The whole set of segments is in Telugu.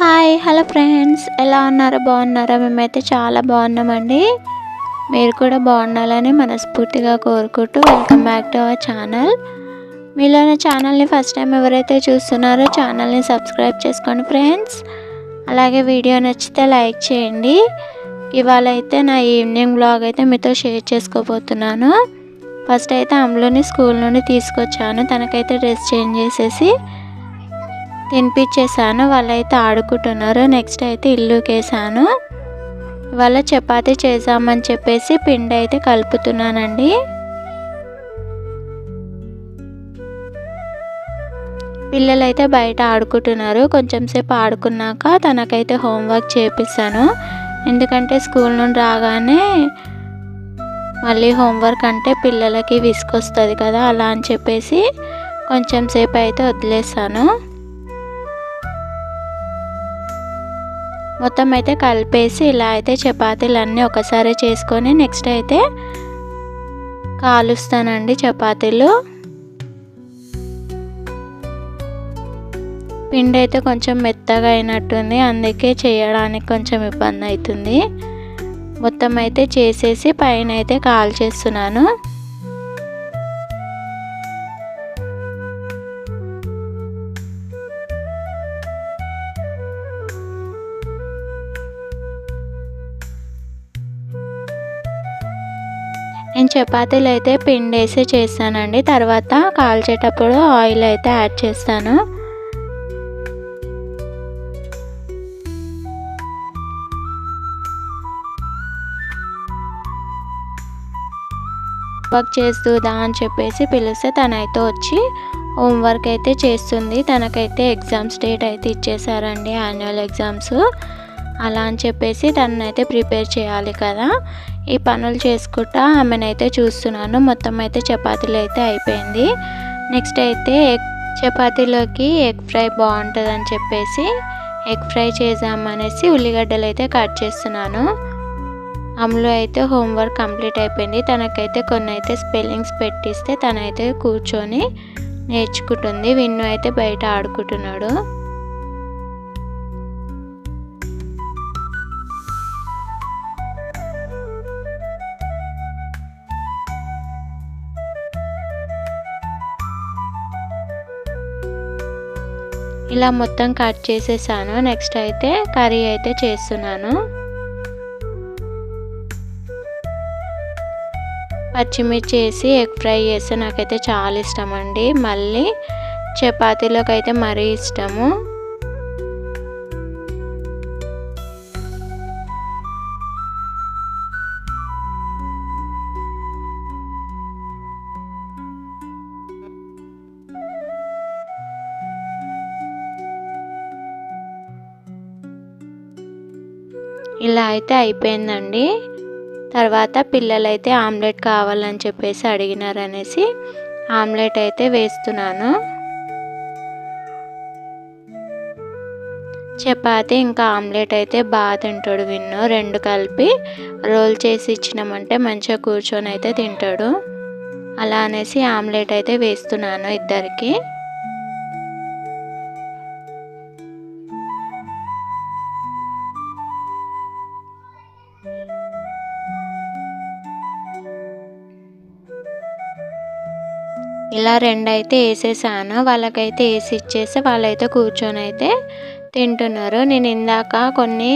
Hi hello friends. ఎలా ఉన్నారో? బాగున్నారా? మేమైతే చాలా బాగున్నామండి. మీరు కూడా బాగుండాలని మనస్ఫూర్తిగా కోరుకుంటూ welcome back to our channel. మీలో నా ఛానల్ని ఫస్ట్ టైం ఎవరైతే చూస్తున్నారో ఛానల్ని సబ్స్క్రైబ్ చేసుకోండి ఫ్రెండ్స్. అలాగే వీడియో నచ్చితే లైక్ చేయండి. ఇవాళ అయితే నా ఈవినింగ్ బ్లాగ్ అయితే మీతో షేర్ చేసుకోబోతున్నాను. ఫస్ట్ అయితే అమ్ములోని స్కూల్ నుండి తీసుకొచ్చాను. తనకైతే డ్రెస్ చేంజ్ చేసేసి తినిపించేసాను వాళ్ళైతే ఆడుకుంటున్నారు. నెక్స్ట్ అయితే ఇల్లుకేసాను. వాళ్ళ చపాతీ చేసామని చెప్పేసి పిండి అయితే కలుపుతున్నానండి. పిల్లలైతే బయట ఆడుకుంటున్నారు. కొంచెం సేపు ఆడుకున్నాక తనకైతే హోంవర్క్ చేపిస్తాను. ఎందుకంటే స్కూల్ నుండి రాగానే మళ్ళీ హోంవర్క్ అంటే పిల్లలకి విసుకొస్తుంది కదా అలా అని చెప్పేసి కొంచెం సేపు అయితే వదిలేస్తాను మొత్తం అయితే కలిపేసి ఇలా అయితే చపాతీలు అన్నీ ఒకసారి చేసుకొని నెక్స్ట్ అయితే కాలుస్తానండి చపాతీలు. పిండి అయితే కొంచెం మెత్తగా అయినట్టుంది అందుకే చేయడానికి కొంచెం ఇబ్బంది అవుతుంది. మొత్తం అయితే చేసేసి పైన అయితే కాల్ చేస్తున్నాను నేను చపాతీలు అయితే పిండి వేసి చేస్తానండి. తర్వాత కాల్చేటప్పుడు ఆయిల్ అయితే యాడ్ చేస్తాను. వర్క్ చేస్తుందా అని చెప్పేసి పిలిస్తే తనైతే వచ్చి హోంవర్క్ అయితే చేస్తుంది. తనకైతే ఎగ్జామ్స్ డేట్ అయితే ఇచ్చేసారండి యాన్యువల్ ఎగ్జామ్స్. అలా అని చెప్పేసి తనైతే ప్రిపేర్ చేయాలి కదా. ఈ పనులు చేసుకుంటా ఆమెనైతే చూస్తున్నాను. మొత్తం అయితే చపాతీలు అయితే అయిపోయింది. నెక్స్ట్ అయితే ఎగ్ చపాతీలోకి ఎగ్ ఫ్రై బాగుంటుందని చెప్పేసి ఎగ్ ఫ్రై చేద్దామనేసి ఉల్లిగడ్డలు అయితే కట్ చేస్తున్నాను. అమ్ములు అయితే హోంవర్క్ కంప్లీట్ అయిపోయింది. తనకైతే కొన్ని అయితే స్పెల్లింగ్స్ పెట్టిస్తే తనైతే కూర్చొని నేర్చుకుంటుంది. విన్ను అయితే బయట ఆడుకుంటున్నాడు. ఇలా మొత్తం కట్ చేసేసాను. నెక్స్ట్ అయితే కర్రీ అయితే చేస్తున్నాను. పచ్చిమిర్చి వేసి ఎగ్ ఫ్రై చేస్తే నాకైతే చాలా ఇష్టం అండి. మళ్ళీ చపాతీలోకి అయితే మరీ ఇష్టము. ఇలా అయితే అయిపోయిందండి. తర్వాత పిల్లలైతే ఆమ్లెట్ కావాలని చెప్పేసి అడిగినారనేసి ఆమ్లెట్ అయితే వేస్తున్నాను. చపాతి ఇంకా ఆమ్లెట్ అయితే బాగా తింటాడు విన్ను. రెండు కలిపి రోల్ చేసి ఇచ్చినామంటే మంచిగా కూర్చొని అయితే తింటాడు. అలా అనేసి ఆమ్లెట్ అయితే వేస్తున్నాను ఇద్దరికి. ఇలా రెండు అయితే వేసేసాను. వాళ్ళకైతే వేసి ఇచ్చేసి వాళ్ళైతే కూర్చొని అయితే తింటున్నారు. నేను ఇందాక కొన్ని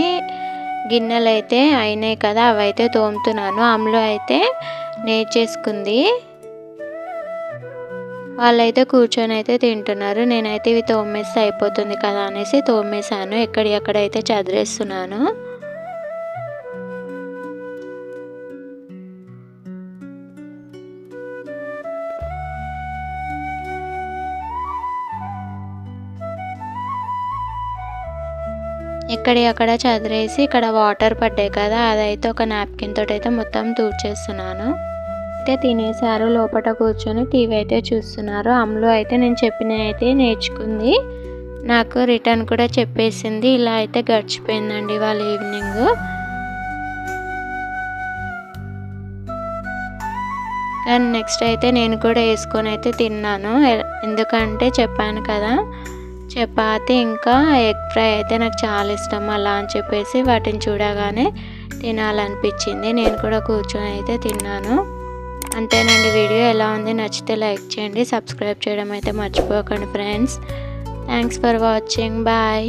గిన్నెలు అయితే అయినాయి కదా అవైతే తోముతున్నాను. అమ్ములు అయితే నేర్చేసుకుంది. వాళ్ళైతే కూర్చొని అయితే తింటున్నారు. నేనైతే ఇవి తోమేస్తే అయిపోతుంది కదా అనేసి తోమేశాను. ఎక్కడి ఎక్కడైతే చదిరేస్తున్నాను ఇక్కడ అక్కడ చదిరేసి ఇక్కడ వాటర్ పడ్డాయి కదా అదైతే ఒక నాప్కిన్ తోటి అయితే మొత్తం తూర్చేస్తున్నాను అయితే తినేసారు లోపల కూర్చొని టీవీ అయితే చూస్తున్నారు. అమ్ములు అయితే నేను చెప్పిన అయితే నేర్చుకుంది. నాకు రిటర్న్ కూడా చెప్పేసింది. ఇలా అయితే గడిచిపోయిందండి వాళ్ళ ఈవినింగ్. కానీ నెక్స్ట్ అయితే నేను కూడా వేసుకొని అయితే తిన్నాను. ఎందుకంటే చెప్పాను కదా చపాతి ఇంకా ఎగ్ ఫ్రై అయితే నాకు చాలా ఇష్టం అలా అని చెప్పేసి వాటిని చూడగానే తినాలనిపించింది. నేను కూడా కూర్చొని అయితే తిన్నాను. అంతేనండి వీడియో ఎలా ఉంది నచ్చితే లైక్ చేయండి సబ్స్క్రైబ్ చేయడం అయితే మర్చిపోకండి friends. Thanks for watching. Bye.